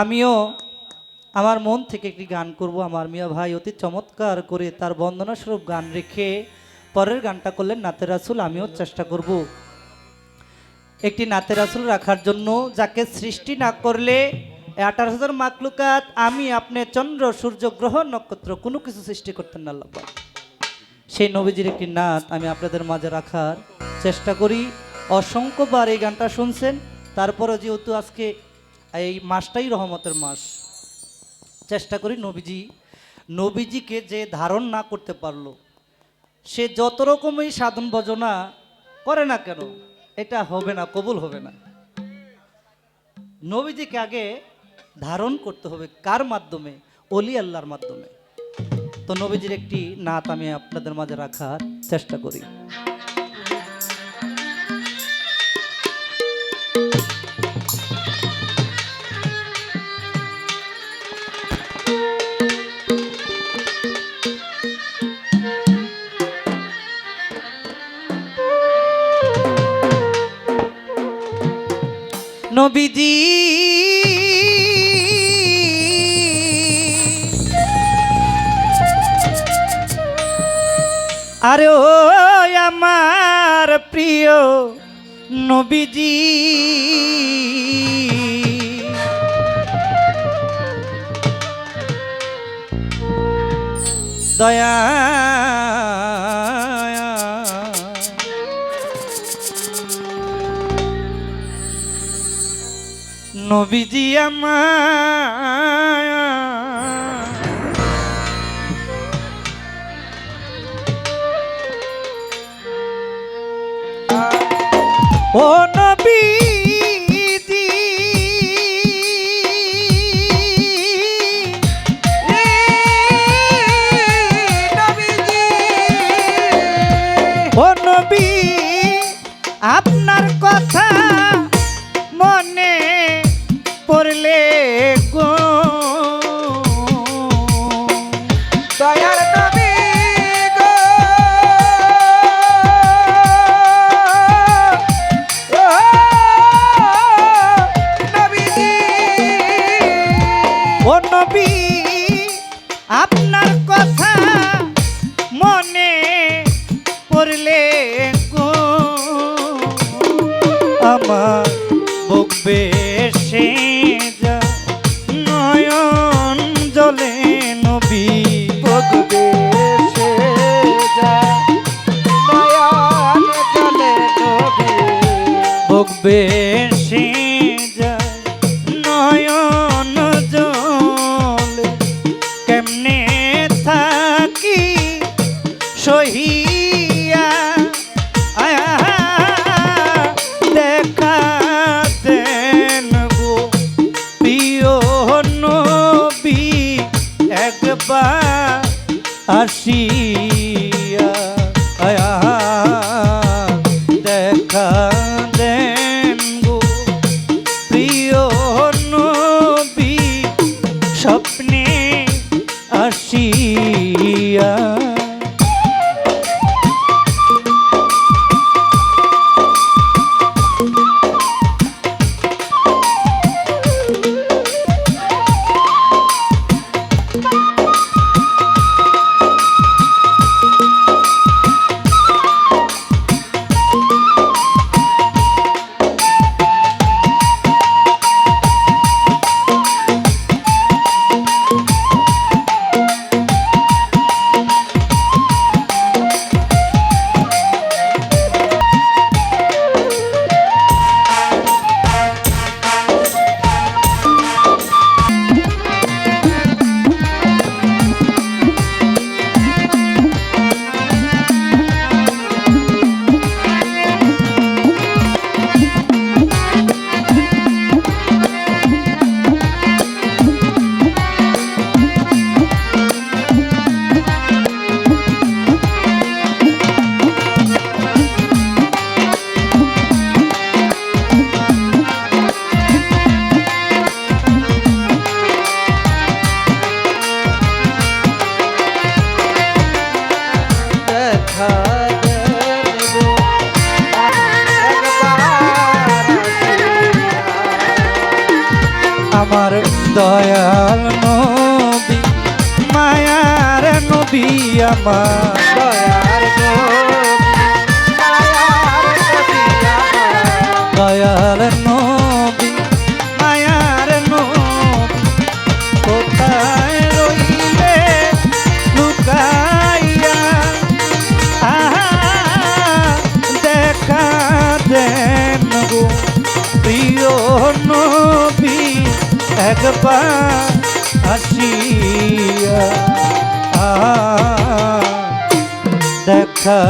আমিও আমার মন থেকে একটি গান করব। আমার মিয়া ভাই অতি চমৎকার করে তার বন্দনাস্বরূপ গান রেখে পরের গানটা করলেন নাতে রাসুল, আমিও চেষ্টা করব। একটি নাতে রাসুল রাখার জন্য, যাকে সৃষ্টি না করলে আঠারো হাজার মাকলুকাত আমি আপনি চন্দ্র, সূর্য, গ্রহ, নক্ষত্র কোনো কিছু সৃষ্টি করতেন না, আল্লাহ সেই নবীজির একটি নাত আমি আপনাদের মাঝে রাখার চেষ্টা করি। অসংখ্যবার এই গানটা শুনছেন। তারপরে যেহেতু আজকে এই মাসটাই রহমতের মাস। চেষ্টা করি নবীজি, নবীজিকে যে ধারণ না করতে পারল, সে যত রকমই সাধন ভজনা করে না কেন, এটা হবে না, কবুল হবে না। নবীজিকে আগে ধারণ করতে হবে কার মাধ্যমে? অলি আল্লাহর মাধ্যমে। তো নবীজির একটি নাত আমি আপনাদের মাঝে রাখার চেষ্টা করি। নবীজি। আরে ও আমার প্রিয় নবীজি। দয়া নবীজি আমার। ও নবীজি আপনার কথা মনে পড়লে গো। আমার বুক বেশে যা নয়ন জলে নবী। বুক বেশে যা নয়ন জলে নবী। বুক বেশে আসিয়া দেখা দেন গো প্রিয় নবী স্বপ্নে আসিয়া দয়াল নবী মায়ার নবী আমার। দয়াল একবার আসিয়া দেখা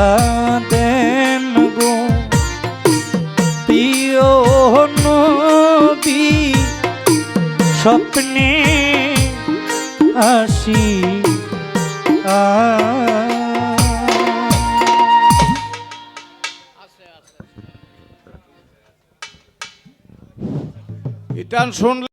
দেন গো প্রিয় নবী স্বপ্নে আসি আ ইটান শুনলে